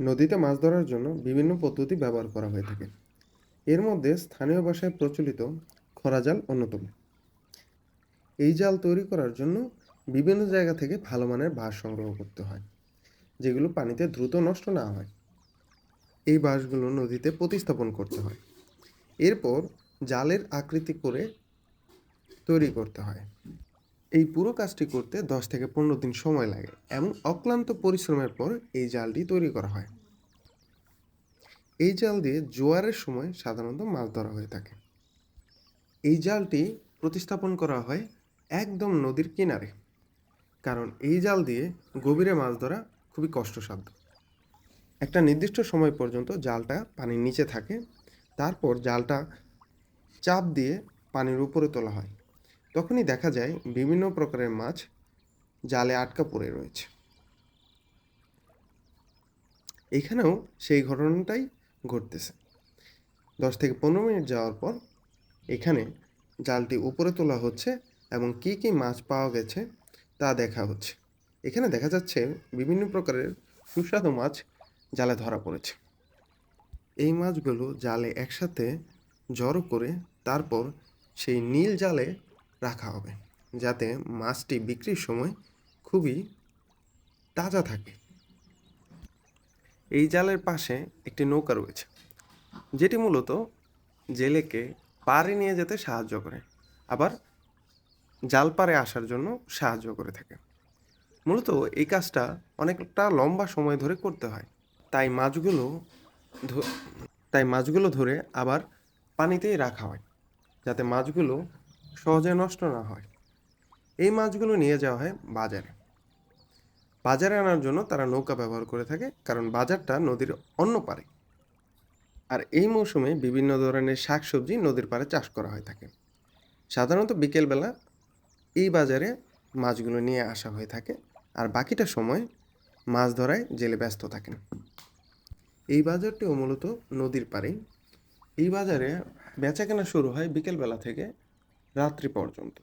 নদীতে মাছ ধরার জন্য বিভিন্ন পদ্ধতি ব্যবহার করা হয়ে থাকে। এর মধ্যে স্থানীয় ভাষায় প্রচলিত খরা জাল অন্যতম। এই জাল তৈরি করার জন্য বিভিন্ন জায়গা থেকে ভালো মানের বাঁশ সংগ্রহ করতে হয়, যেগুলো পানিতে দ্রুত নষ্ট না হয়। এই বাঁশগুলো নদীতে প্রতিস্থাপন করতে হয়। এরপর জালের আকৃতি করে তৈরি করতে হয়। এই পুরো কাজটি করতে দশ থেকে পনেরো দিন সময় লাগে এবং অক্লান্ত পরিশ্রমের পর এই জালটি তৈরি করা হয়। এই জাল দিয়ে জোয়ারের সময় সাধারণত মাছ ধরা হয়ে থাকে। এই জালটি প্রতিস্থাপন করা হয় একদম নদীর কিনারে, কারণ এই জাল দিয়ে গভীরে মাছ ধরা খুবই কষ্টসাধ্য। একটা নির্দিষ্ট সময় পর্যন্ত জালটা পানির নিচে থাকে, তারপর জালটা চাপ দিয়ে পানির উপরে তোলা হয়। তখনই দেখা যায় বিভিন্ন প্রকারের মাছ জালে আটকা পড়ে রয়েছে। এখানেও সেই ঘটনাটাই ঘটতেছে। দশ থেকে পনেরো মিনিট যাওয়ার পর এখানে জালটি উপরে তোলা হচ্ছে এবং কী কী মাছ পাওয়া গেছে তা দেখা হচ্ছে। এখানে দেখা যাচ্ছে বিভিন্ন প্রকারের সুস্বাদু মাছ জালে ধরা পড়েছে। এই মাছগুলো জালে একসাথে জড়ো করে তারপর সেই নীল জালে রাখা হবে, যাতে মাছটি বিক্রির সময় খুবই তাজা থাকে। এই জালের পাশে একটি নৌকা রয়েছে, যেটি মূলত জেলেকে পাড়ে নিয়ে যেতে সাহায্য করে, আবার জাল পাড়ে আসার জন্য সাহায্য করে থাকে। মূলত এই কাজটা অনেকটা লম্বা সময় ধরে করতে হয়। তাই মাছগুলো তাই মাছগুলো ধরে আবার পানিতেই রাখা হয়, যাতে মাছগুলো সহজে নষ্ট না হয়। এই মাছগুলো নিয়ে যাওয়া হয় বাজারে। বাজারে আনার জন্য তারা নৌকা ব্যবহার করে থাকে, কারণ বাজারটা নদীর অন্য পারে। আর এই মৌসুমে বিভিন্ন ধরনের শাকসবজি নদীর পাড়ে চাষ করা হয়ে থাকে। সাধারণত বিকেলবেলা এই বাজারে মাছগুলো নিয়ে আসা হয়ে থাকে, আর বাকিটা সময় মাছ ধরায় জেলে ব্যস্ত থাকেন। এই বাজারটিও মূলত নদীর পাড়েই। এই বাজারে বেচাকেনা শুরু হয় বিকেলবেলা থেকে রাত্রি পর্যন্ত।